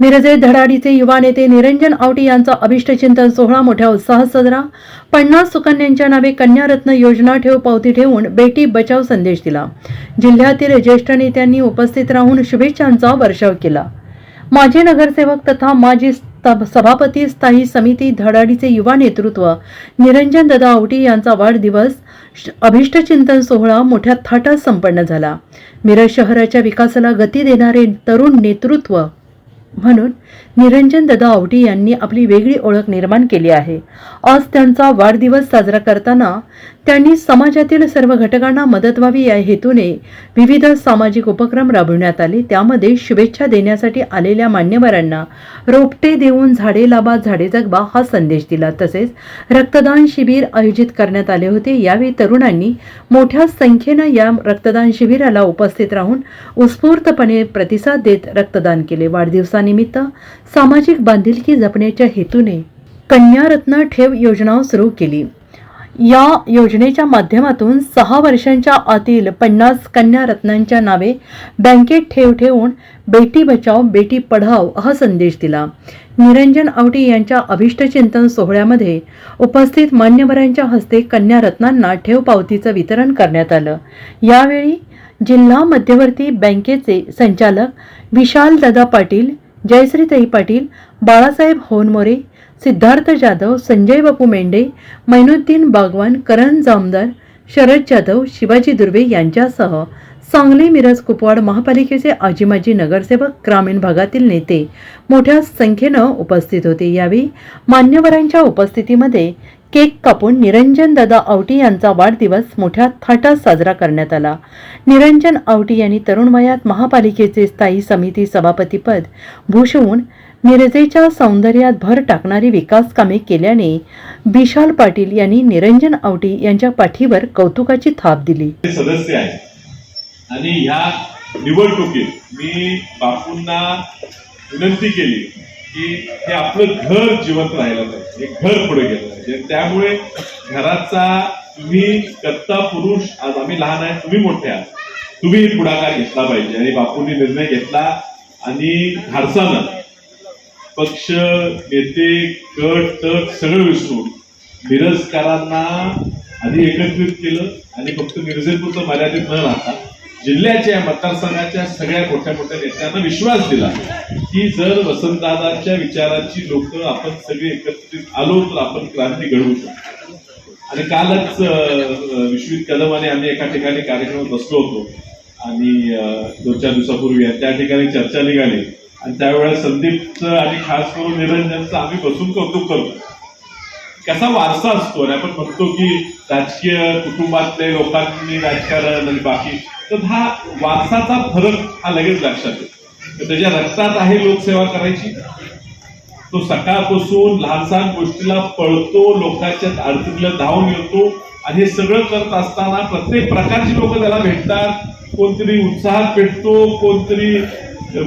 मिरजे धडाडीचे युवा नेते निरंजन आवटी यांचा अभिष्टचिंतन सोहळा मोठ्या उत्साहात साजरा. पन्नास सुकन्यांच्या नावे कन्यारत्न योजना ठेव पावती ठेवून बेटी बचाव संदेश दिला. जिल्ह्यातील ज्येष्ठ नेत्यांनी उपस्थित राहून शुभेच्छांचा वर्षाव केला. माजी नगरसेवक तथा माजी स्त- सभापती स्थायी समिती धडाडीचे युवा नेतृत्व निरंजन दादा आवटी यांचा वाढदिवस अभिष्टचिंतन सोहळा मोठ्या थाटात संपन्न झाला. मिरज शहराच्या विकासाला गती देणारे तरुण नेतृत्व म्हणून निरंजन दादा आवटी यांनी आपली वेगळी ओळख निर्माण केली आहे. आज त्यांचा वाढदिवस साजरा करताना त्यांनी समाजातील सर्व घटकांना मदत व्हावी या हेतूने विविध सामाजिक उपक्रम राबविण्यात आले. त्यामध्ये शुभेच्छा देण्यासाठी आलेल्या मान्यवरांना रोपटे देऊन झाडे लाभा झाडे जगवा हा संदेश दिला. तसेच रक्तदान शिबिर आयोजित करण्यात आले होते. यावेळी तरुणांनी मोठ्या संख्येनं या रक्तदान शिबिराला उपस्थित राहून उत्स्फूर्तपणे प्रतिसाद देत रक्तदान केले. वाढदिवसानिमित्त सामाजिक बांधिलकी जपण्याच्या हेतूने कन्यारत्न ठेव योजना सुरू केली. या योजनेच्या माध्यमातून सहा वर्षांच्या आतील पन्नास कन्या रत्नांच्या नावे बँकेत ठेव ठेवून बेटी बचाव बेटी पढाव हा संदेश दिला. निरंजन आवटी यांच्या अभिष्टचिंतन सोहळ्यामध्ये उपस्थित मान्यवरांच्या हस्ते कन्या रत्नांना ठेव पावतीचं वितरण करण्यात आलं. यावेळी जिल्हा मध्यवर्ती बँकेचे संचालक विशाल दादा पाटील जयश्रीताई पाटील बाळासाहेब होनमोरे सिद्धार्थ जाधव संजय बापू मेंढे मैनुद्दीन बागवान करण जामदार शरद जाधव शिवाजी दुर्वे यांच्यासह सांगली मिरज कुपवाड महापालिकेचे आजीमाजी नगरसेवक ग्रामीण भागातील नेते मोठ्या संख्येनं उपस्थित होते. यावेळी मान्यवरांच्या उपस्थितीमध्ये केक कापून निरंजन दादा आवटी यांचा वाढदिवस मोठ्या थाटात साजरा करण्यात आला. निरंजन आवटी यांनी तरुण वयात महापालिकेचे स्थायी समिती सभापतीपद भूषवून मिरजेच्या सौंदर्यात भर टाकणारी विकास कामे केल्याने विशाल पाटील यांनी निरंजन आवटी यांच्या पाठीवर कौतुकाची थाप दिली. सदस्य आहे आणि ह्या निवडणुकीत मी बापूंना विनंती केली. की हे आपलं घर जिवंत राहिलं पाहिजे. हे घर पुढे गेलं पाहिजे. त्यामुळे घराचा तुम्ही कत्ता पुरुष आज आम्ही लहान आहे तुम्ही मोठे आहात. तुम्ही पुढाकार घेतला पाहिजे. आणि बापूंनी निर्णय घेतला आणि धाडसानं पक्ष नेते गट तट सगळं विसरून मिरजकरांना आधी एकत्रित केलं आणि फक्त मिरजेपुरतं मर्यादित न राहता जिल्ह्याच्या मतदारसंघाच्या सगळ्या मोठ्या मोठ्या नेत्यांना विश्वास दिला. की जर वसंतदादांच्या विचाराची लोक आपण सगळे एकत्रित आलो तर आपण क्रांती घडवू शकतो. आणि कालच विश्वित कदम आणि आम्ही एका ठिकाणी कार्यक्रमात बसलो होतो. आणि दोन चार दिवसापूर्वी त्या ठिकाणी चर्चा निघाली. आणि त्यावेळेस संदीपचं आणि खास करून निरंजनचं आम्ही बसून कौतुक करतो. कसा वारसा असतो आणि आपण बघतो की राजकीय कुटुंबातले लोकांनी राजकारण आणि बाकी तर हा वारसाचा फरक हा लगेच लक्षात येतो. त्याच्या रक्तात आहे लोकसेवा करायची. तो सकाळपासून लहानसहान गोष्टीला पळतो लोकांच्या अडचणीला धावून येतो आणि हे सगळं करत असताना प्रत्येक प्रकारची लोक त्याला भेटतात. कोणतरी उत्साहात भेटतो कोणतरी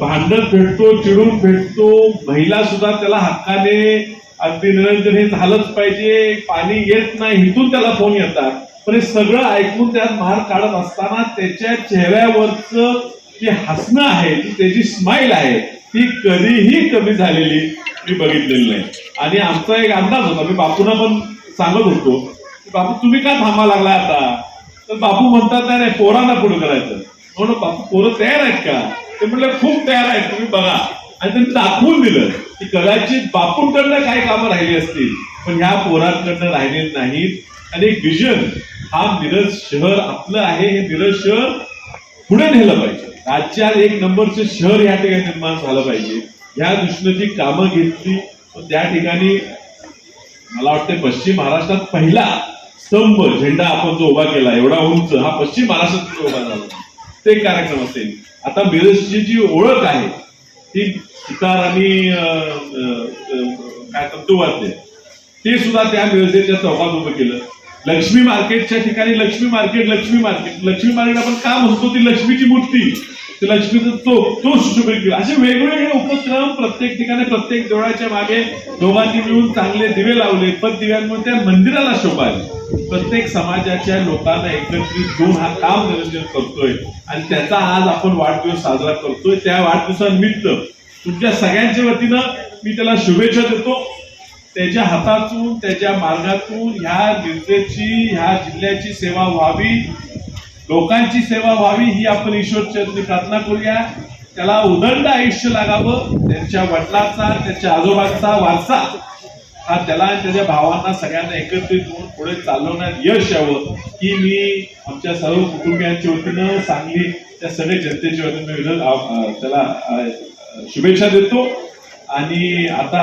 भांडत भेटतो चिडून भेटतो. महिला सुद्धा त्याला हक्काने अगदी निरंजन हे झालंच पाहिजे. पाणी येत नाही इथून त्याला फोन येतात. पण हे सगळं ऐकून त्यात मार काढत असताना त्याच्या चेहऱ्यावरचं ती हसणं आहे त्याची स्माईल आहे ती कधीही कमी झालेली मी बघितलेली नाही. आणि आमचा एक अंदाज होता मी बापूंना पण सांगत होतो की बापू तुम्ही का थांबा लागला आता? तर बापू म्हणतात नाही नाही पोरांना पुढे करायचं. म्हणून बापू पोरं तयार आहेत का? ते म्हटलं खूप तयार आहेत तुम्ही बघा. आणि त्यांनी दाखवून दिलं की कदाचित बापूंकडनं काही कामं राहिली असतील पण ह्या पोरांकडनं राहिलेली नाहीत. आणि एक विजन हा मिरज शहर आपलं आहे हे मिरज शहर पुढे नेलं पाहिजे. राज्यात एक नंबरचे शहर या ठिकाणी निर्माण झालं पाहिजे. या दृष्टीनं जी कामं घेतली त्या ठिकाणी मला वाटतं पश्चिम महाराष्ट्रात पहिला स्तंभ झेंडा आपण जो उभा केला एवढा उंच हा पश्चिम महाराष्ट्रात उभा झाला ते एक कार्यक्रम असेल. आता मिरजची जी ओळख आहे ती सितार आणि काय तंतुवाद्य ते सुद्धा त्या मिरजेच्या चौकात उभं केलं. लक्ष्मी मार्केटच्या ठिकाणी Lakshmi market Lakshmi market. Lakshmi market आपण का म्हणतो? ती लक्ष्मीची मूर्ती. ते लक्ष्मीचं तो तो सुशोभित असे वेगवेगळे उपक्रम प्रत्येक ठिकाणी प्रत्येक देवळाच्या मागे दोघांनी मिळून चांगले दिवे लावले पण दिव्यांमुळे त्या मंदिराला शोभा आली. प्रत्येक समाजाच्या लोकांना एकत्रित घेऊन हा काम निरंजन करतोय. आणि त्याचा आज आपण वाढदिवस साजरा करतोय. त्या वाढदिवसानिमित्त तुमच्या सगळ्यांच्या वतीनं मी त्याला शुभेच्छा देतो. त्याच्या हातातून त्याच्या मार्गातून ह्या निर्देची ह्या जिल्ह्याची सेवा व्हावी लोकांची सेवा व्हावी ही आपण ईश्वरचरणी प्रार्थना करूया. त्याला उदंड आयुष्य लागावं त्यांच्या वडिलांचा त्याच्या आजोबांचा वारसा. हा त्याला त्याच्या भावांना सगळ्यांना एकत्रित होऊन पुढे चालवण्यात यश यावं की मी आमच्या सर्व कुटुंबियांच्या वतीनं सांगली त्या सगळ्या जनतेच्या वतीनं त्याला शुभेच्छा देतो. आणि आता